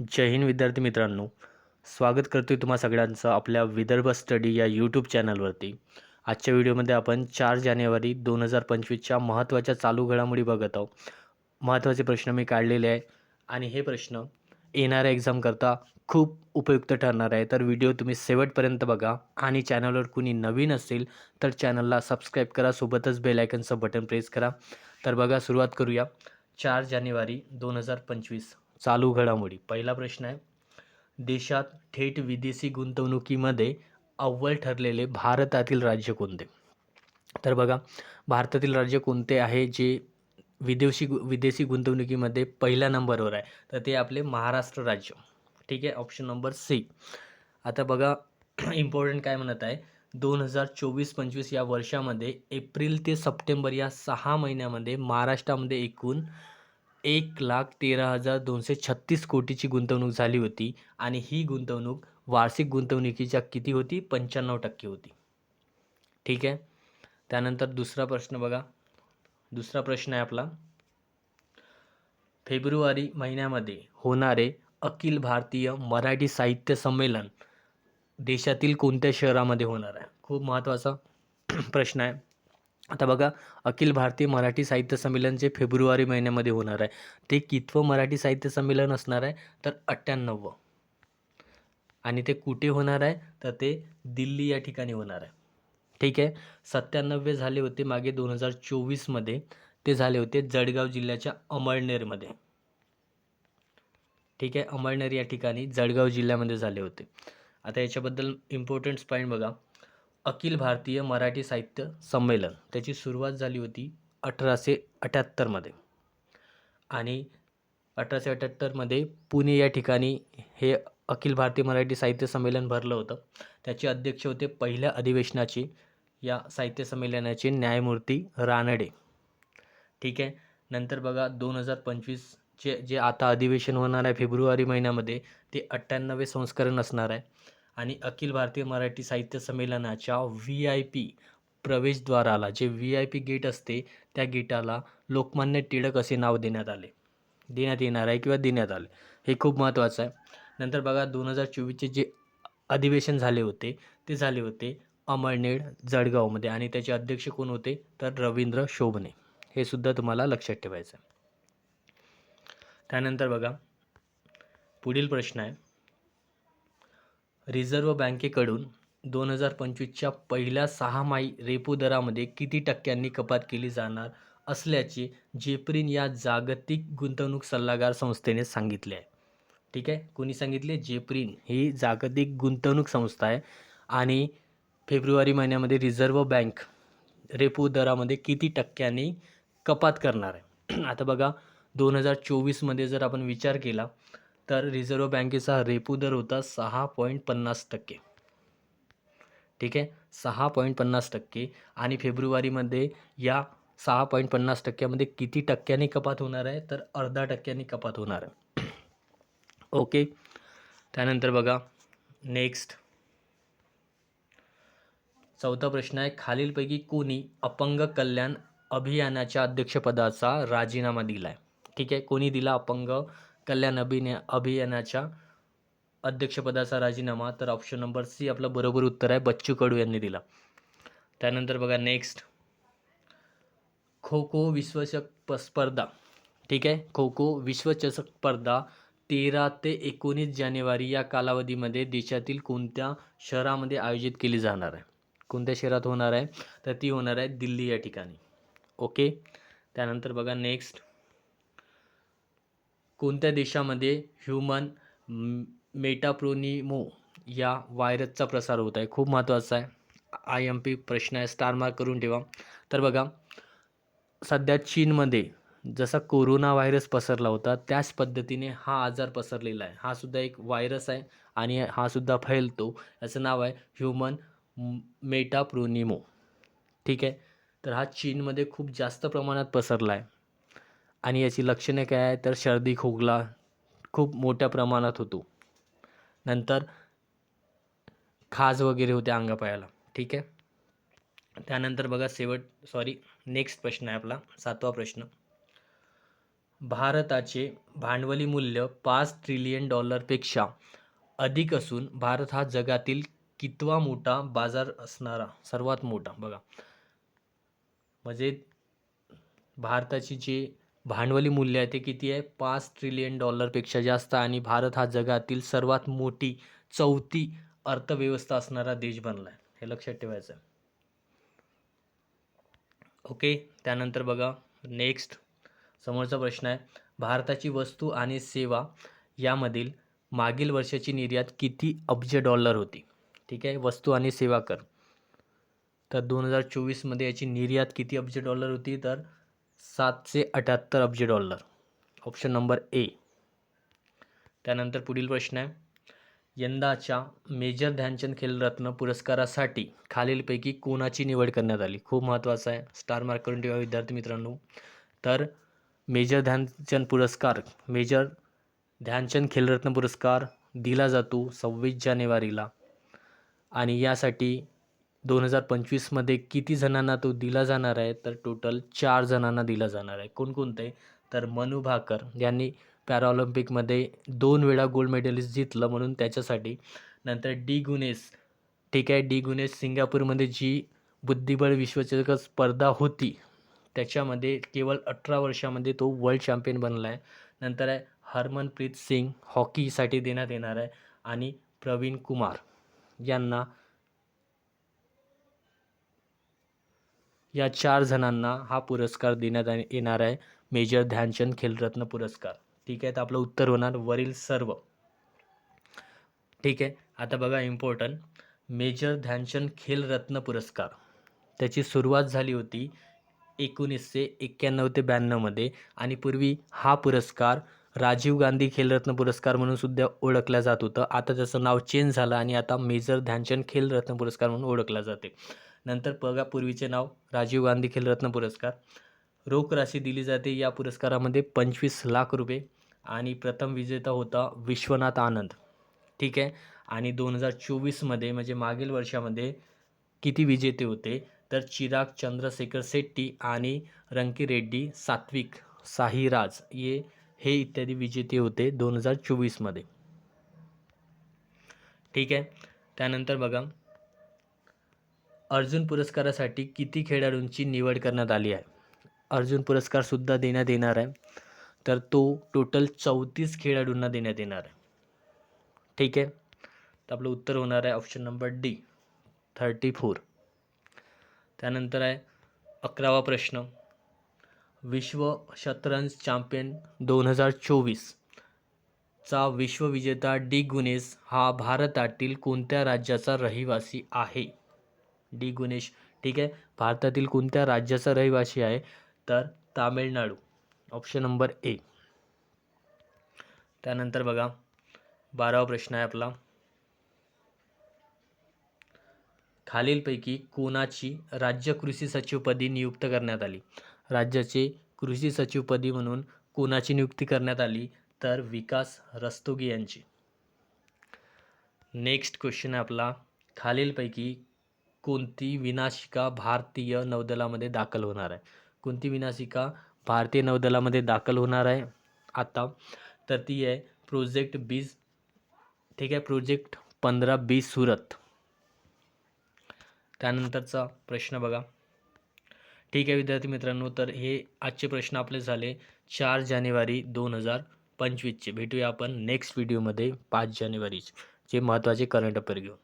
जय हिंद विद्यार्थी मित्रांनो. स्वागत करतोय तुम्हा सगळ्यांचं आपल्या विदर्भ स्टडी या यूट्यूब चॅनलवरती. आजच्या व्हिडिओमध्ये आपण चार जानेवारी दोन हजार पंचवीसच्या महत्त्वाच्या चालू घडामोडी बघत आहोत. महत्त्वाचे प्रश्न मी काढलेले आहे आणि हे प्रश्न येणाऱ्या एक्झामकरता खूप उपयुक्त ठरणार आहे. तर व्हिडिओ तुम्ही शेवटपर्यंत बघा आणि चॅनलवर कुणी नवीन असेल तर चॅनलला सबस्क्राईब करा सोबतच बेलायकनचं बटन प्रेस करा. तर बघा सुरुवात करूया. चार जानेवारी दोन हजार पंचवीस. चालू घडामोडी. पहिला प्रश्न आहे देशात थेट विदेशी गुंतवणुकीमध्ये अव्वल ठरलेले भारतातील राज्य कोणते? तर बघा भारतातील राज्य कोणते आहे जे विदेशी गु विदेशी गुंतवणुकीमध्ये पहिल्या नंबरवर आहे? तर ते आपले महाराष्ट्र राज्य. ठीक आहे ऑप्शन नंबर सी आता बघा इम्पॉर्टंट काय म्हणत आहे? दोन हजार चोवीस पंचवीस या वर्षामध्ये एप्रिल ते सप्टेंबर या सहा महिन्यामध्ये महाराष्ट्रामध्ये एकूण एक लाख तेरा हजार दोनशे छत्तीस कोटीची गुंतवणूक झाली होती आणि ही गुंतवणूक वार्षिक गुंतवणुकीच्या किती होती? पंच्याण्णव टक्के होती. ठीक आहे? त्यानंतर दुसरा प्रश्न बघा. दुसरा प्रश्न आहे आपला. फेब्रुवारी महिन्यामध्ये होणारे अखिल भारतीय मराठी साहित्य संमेलन देशातील कोणत्या शहरामध्ये होणार आहे? खूप महत्त्वाचा प्रश्न आहे. आता बघा अखिल भारतीय मराठी साहित्य संमेलन जे फेब्रुवारी महिन्यामध्ये होणार आहे ते कितवं मराठी साहित्य संमेलन असणार आहे? तर अठ्ठ्याण्णववं. आणि ते कुठे होणार आहे? तर ते दिल्ली या ठिकाणी होणार आहे. ठीक आहे? सत्त्याण्णवे झाले होते मागे दोन हजार चोवीसमध्ये. ते झाले होते जळगाव जिल्ह्याच्या अमळनेरमध्ये. ठीक आहे? अमळनेर या ठिकाणी जळगाव जिल्ह्यामध्ये झाले होते. आता याच्याबद्दल इम्पॉर्टंट पॉईंट बघा. अखिल भारतीय मराठी साहित्य संमेलन. त्याची सुरुवात झाली होती अठराशे अठ्याहत्तरमध्ये आणि अठराशे अठ्याहत्तरमध्ये पुणे या ठिकाणी हे अखिल भारतीय मराठी साहित्य संमेलन भरलं होतं. त्याचे अध्यक्ष होते पहिल्या अधिवेशनाचे या साहित्य संमेलनाचे न्यायमूर्ती रानडे. ठीक आहे? नंतर बघा दोन हजार पंचवीसचे जे आता अधिवेशन होणार आहे फेब्रुवारी महिन्यामध्ये ते अठ्ठ्याण्णवे संस्करण असणार आहे. आणि अखिल भारतीय मराठी साहित्य संमेलनाच्या व्ही आय पी प्रवेशद्वाराला जे व्ही आय पी गेट असते त्या गेटाला लोकमान्य टिळक असे नाव देण्यात आले. देण्यात येणार आहे किंवा देण्यात आले हे खूप महत्त्वाचं आहे. नंतर बघा दोन हजार चोवीसचे जे अधिवेशन झाले होते ते झाले होते अमळनेर जळगावमध्ये. आणि त्याचे अध्यक्ष कोण होते? तर रवींद्र शोभणे. हे सुद्धा तुम्हाला लक्षात ठेवायचं आहे. त्यानंतर बघा पुढील प्रश्न आहे. रिझर्व्ह बँकेकडून दोन हजार पंचवीसच्या पहिल्या सहामाही रेपो दरामध्ये किती टक्क्यांनी कपात केली जाणार असल्याचे जेप्रिन या जागतिक गुंतवणूक सल्लागार संस्थेने सांगितले आहे. ठीक आहे? कोणी सांगितले? जेप्रिन ही जागतिक गुंतवणूक संस्था आहे आणि फेब्रुवारी महिन्यामध्ये रिझर्व्ह बँक रेपो दरामध्ये किती टक्क्यांनी कपात करणार आहे. आता बघा दोन हजार चोवीसमध्ये जर आपण विचार केला तर रिझर्व्ह बँकेचा रेपो दर होता सहा पॉईंट पन्नास टक्के. ठीक आहे? सहा पॉईंट पन्नास टक्के. आणि फेब्रुवारीमध्ये या सहा पॉईंट पन्नास टक्क्यामध्ये किती टक्क्यांनी कपात होणार आहे? तर अर्धा टक्क्यांनी कपात होणार आहे. ओके? त्यानंतर बघा. नेक्स्ट. चौथा प्रश्न आहे खालीलपैकी कोणी अपंग कल्याण अभियानाच्या अध्यक्षपदाचा राजीनामा दिला आहे ठीक आहे? कोणी दिला अपंग कल्याण अभिनय अभियानाच्या अध्यक्षपदाचा राजीनामा. तर ऑप्शन नंबर सी आपलं बरोबर उत्तर आहे. बच्चू कडू यांनी दिला. त्यानंतर बघा नेक्स्ट खो खो विश्वचषक प स्पर्धा. ठीक आहे? खो खो विश्वचषक स्पर्धा तेरा ते एकोणीस जानेवारी या कालावधीमध्ये देशातील कोणत्या शहरामध्ये आयोजित केली जाणार आहे? कोणत्या शहरात होणार आहे? तर ती होणार आहे दिल्ली या ठिकाणी. ओके त्यानंतर बघा नेक्स्ट कोणत्या देशामध्ये ह्युमन मेटाप्रोनिमो या व्हायरसचा प्रसार होत आहे? खूप महत्त्वाचा आहे. आय एम पी प्रश्न आहे. स्टार मार्क करून ठेवा. तर बघा सध्या चीनमध्ये जसा कोरोना व्हायरस पसरला होता त्याच पद्धतीने हा आजार पसरलेला आहे. हा सुद्धा एक व्हायरस आहे आणि हा सुद्धा फैलतो. याचं नाव आहे ह्युमन मेटाप्रोनिमो. ठीक आहे? तर हा चीनमध्ये खूप जास्त प्रमाणात पसरला आहे. आणि याची लक्षणे काय आहे तर सर्दी खोकला खूप मोठ्या प्रमाणात होतो. नंतर खाज वगैरे होते अंगापायाला ठीक आहे? त्यानंतर बघा शेवट सॉरी नेक्स्ट प्रश्न आहे आपला सातवा प्रश्न. भारताचे भांडवली मूल्य पाच ट्रिलियन डॉलरपेक्षा अधिक असून भारत हा जगातील कितवा मोठा बाजार असणारा सर्वात मोठा बघा. म्हणजे भारताची जे भांडवली मूल्य आहे ते किती आहे? पाच ट्रिलियन डॉलरपेक्षा जास्त आणि भारत हा जगातील सर्वात मोठी चौथी अर्थव्यवस्था असणारा देश बनला आहे हे लक्षात ठेवायचं आहे ओके त्यानंतर बघा नेक्स्ट समोरचा प्रश्न आहे भारताची वस्तू आणि सेवा यामधील मागील वर्षाची निर्यात किती अब्ज डॉलर होती? ठीक आहे वस्तू आणि सेवा कर. तर दोन हजार चोवीसमध्ये याची निर्यात किती अब्ज डॉलर होती? तर सातशे अठ्याहत्तर अब्ज डॉलर. ऑप्शन नंबर ए त्यानंतर पुढील प्रश्न आहे. यंदाच्या मेजर ध्यानचंद खेलरत्न पुरस्कारासाठी खालीलपैकी कोणाची निवड करण्यात आली? खूप महत्त्वाचं आहे. स्टार मार्क करून ठेवा विद्यार्थी मित्रांनो. तर मेजर ध्यानचंद पुरस्कार मेजर ध्यानचंद खेलरत्न पुरस्कार दिला जातो सव्वीस जानेवारीला. आणि यासाठी दोन हजार पंचवीसमध्ये किती जणांना तो दिला जाणार आहे? तर टोटल चार जणांना दिला जाणार आहे. कोणकोणते? तर मनू भाकर यांनी पॅराऑलिम्पिकमध्ये दोन वेळा गोल्ड मेडलिस्ट जिंकलं म्हणून त्याच्यासाठी. नंतर डी गुनेस. ठीक आहे डी गुनेस सिंगापूरमध्ये जी बुद्धिबळ विश्वचषक स्पर्धा होती त्याच्यामध्ये केवळ अठरा वर्षामध्ये तो वर्ल्ड चॅम्पियन बनला आहे. नंतर आहे हरमनप्रीत सिंग हॉकीसाठी देण्यात येणार आहे. आणि प्रवीण कुमार यांना या चार जणांना हा पुरस्कार देण्यात येणार आहे. मेजर ध्यानचंद खेलरत्न पुरस्कार. ठीक आहे तर आपलं उत्तर होणार वरील सर्व. ठीक आहे आता बघा इम्पॉर्टंट मेजर ध्यानचंद खेलरत्न पुरस्कार. त्याची सुरुवात झाली होती एकोणीसशे एक्क्याण्णव ते ब्याण्णवमध्ये आणि पूर्वी हा पुरस्कार राजीव गांधी खेलरत्न पुरस्कार म्हणून सुद्धा ओळखला जात होतं. आता त्याचं नाव चेंज झालं आणि आता मेजर ध्यानचंद खेलरत्न पुरस्कार म्हणून ओळखला जाते. नंतर बघा पूर्वीचे नाव राजीव गांधी खेलरत्न पुरस्कार. रोख राशी दिली जाते या पुरस्कारामध्ये पंचवीस लाख रुपये आणि प्रथम विजेता होता विश्वनाथ आनंद. ठीक आहे? आणि दोन हजार चोवीसमध्ये म्हणजे मागील वर्षामध्ये किती विजेते होते? तर चिराग चंद्रशेखर शेट्टी आणि रंकी रेड्डी सात्विक साहिराज ये हे इत्यादी विजेते होते दोन हजार चोवीसमध्ये. ठीक आहे? त्यानंतर बघा अर्जुन पुरस्कारासाठी किती खेळाडूंची निवड करण्यात आली आहे? अर्जुन पुरस्कारसुद्धा देण्यात येणार आहे. तर तो टोटल चौतीस खेळाडूंना देण्यात येणार आहे. ठीक आहे? तर आपलं उत्तर होणार आहे option number D thirty four त्यानंतर आहे अकरावा प्रश्न. विश्व शतरंज चॅम्पियन दोन हजार चोवीसचा विश्वविजेता डी गुनेस हा भारतातील कोणत्या राज्याचा रहिवासी आहे? डी गुणेश. ठीक आहे? भारतातील कोणत्या राज्याचा रहिवासी आहे? तर तामिळनाडू. ऑप्शन नंबर ए त्यानंतर बघा. बारावा प्रश्न आहे आपला. खालीलपैकी कोणाची राज्य कृषी सचिवपदी नियुक्त करण्यात आली? राज्याचे कृषी सचिवपदी म्हणून कोणाची नियुक्ती करण्यात आली? तर विकास रस्तोगी यांची. नेक्स्ट क्वेश्चन आहे आपला. खालीलपैकी कोणती विनाशिका भारतीय नौदलामध्ये दाखल होणार आहे? कोणती विनाशिका भारतीय नौदलामध्ये दाखल होणार आहे? आता तर ती आहे प्रोजेक्ट बीस ठीक आहे? प्रोजेक्ट पंधरा बी सुरत. त्यानंतरचा प्रश्न बघा. ठीक आहे विद्यार्थी मित्रांनो तर हे आजचे प्रश्न आपले झाले चार जानेवारी दोन हजार पंचवीसचे. भेटूया आपण नेक्स्ट व्हिडिओमध्ये पाच जानेवारीचे. जे महत्त्वाचे करंट अफेअर घेऊन.